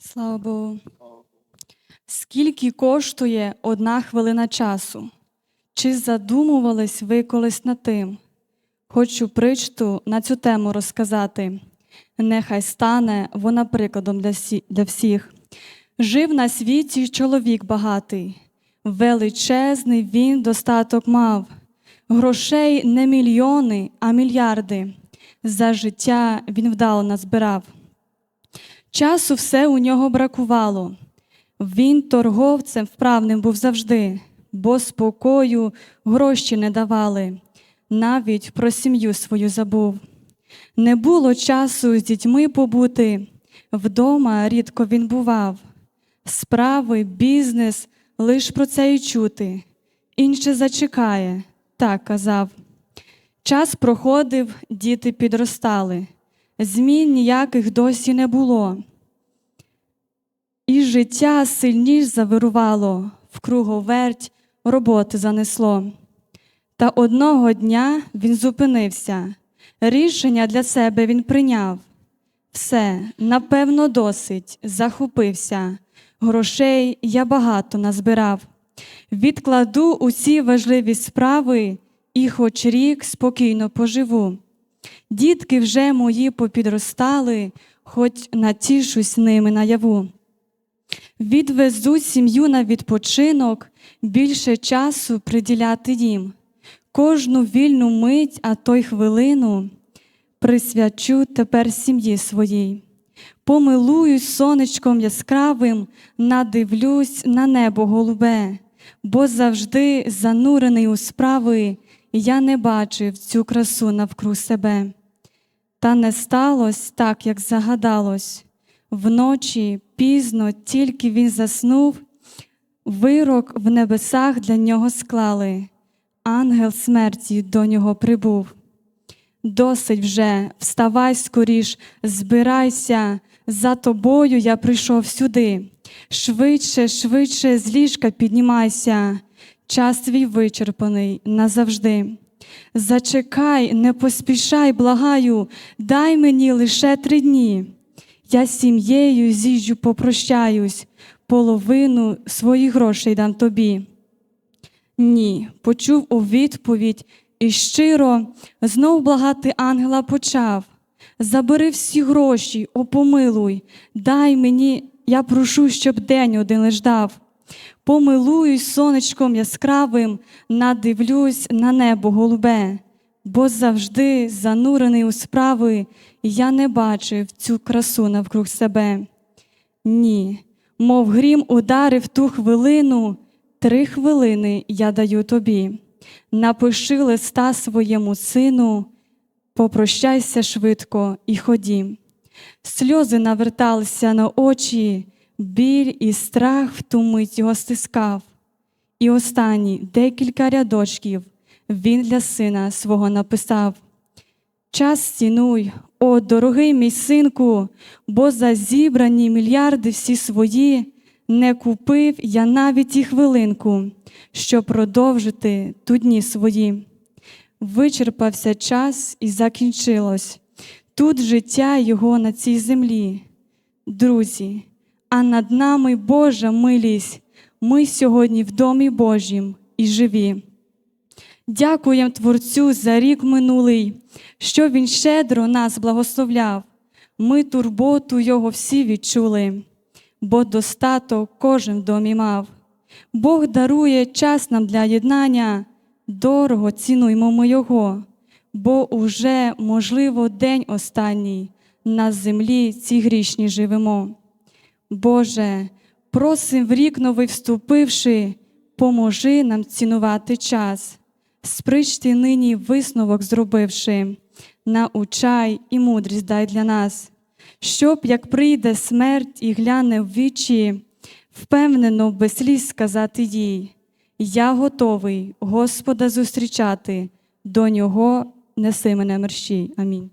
Слава Богу. Скільки коштує одна хвилина часу? Чи задумувались ви колись над тим? Хочу причту на цю тему розказати. Нехай стане вона прикладом для, всі, для всіх. Жив на світі чоловік багатий, величезний він достаток мав, грошей не мільйони, а мільярди. За життя він вдало назбирав. Часу все у нього бракувало. Він торговцем вправним був завжди, бо спокою гроші не давали, навіть про сім'ю свою забув. Не було часу з дітьми побути, вдома рідко він бував. Справи, бізнес, лиш про це й чути. Інше зачекає, так казав. Час проходив, діти підростали, змін ніяких досі не було. І життя сильніш завирувало, в круговерть роботи занесло. Та одного дня він зупинився, рішення для себе він прийняв. Все, напевно, досить, захопився, грошей я багато назбирав. Відкладу усі важливі справи і хоч рік спокійно поживу. Дітки вже мої попідростали, хоч натішусь ними наяву. Відвезу сім'ю на відпочинок, більше часу приділяти їм. Кожну вільну мить, а то й хвилину присвячу тепер сім'ї своїй. Помилуюсь сонечком яскравим, надивлюсь на небо голубе, бо завжди занурений у справи, я не бачив цю красу навкруг себе. Та не сталося так, як загадалось. Вночі пізно тільки він заснув, вирок в небесах для нього склали, ангел смерті до нього прибув. Досить вже, вставай скоріш, збирайся, за тобою я прийшов сюди. Швидше, швидше з ліжка піднімайся, час твій вичерпаний назавжди. Зачекай, не поспішай, благаю, дай мені лише три дні. Я з сім'єю з'їжджу попрощаюсь, половину своїх грошей дам тобі. Ні, почув у відповідь і щиро знов благати ангела почав. Забери всі гроші, о, помилуй, дай мені, я прошу, щоб день один лиш дав. Помилуюсь сонечком яскравим, надивлюсь на небо голубе, бо завжди занурений у справи, я не бачив цю красу навкруг себе. Ні, мов грім ударив ту хвилину, три хвилини я даю тобі. Напиши листа своєму сину, попрощайся швидко і ходім. Сльози наверталися на очі, біль і страх в ту мить його стискав. І останні декілька рядочків він для сина свого написав. Час цінуй, о, дорогий мій синку, бо за зібрані мільярди всі свої не купив я навіть і хвилинку, щоб продовжити ту дні свої. Вичерпався час і закінчилось тут життя його на цій землі. Друзі, а над нами Божа милість, ми сьогодні в домі Божім і живі. Дякуємо Творцю за рік минулий, що Він щедро нас благословляв. Ми турботу Його всі відчули, бо достаток кожен в домі мав. Бог дарує час нам для єднання, дорого цінуймо ми Його, бо уже, можливо, день останній на землі ці грішні живемо. Боже, просим в рік новий вступивши, поможи нам цінувати час, спричти нині висновок зробивши, научай і мудрість дай для нас, щоб, як прийде смерть і гляне в вічі, впевнено без сліз сказати їй, я готовий Господа зустрічати, до нього неси мене мерщій. Амінь.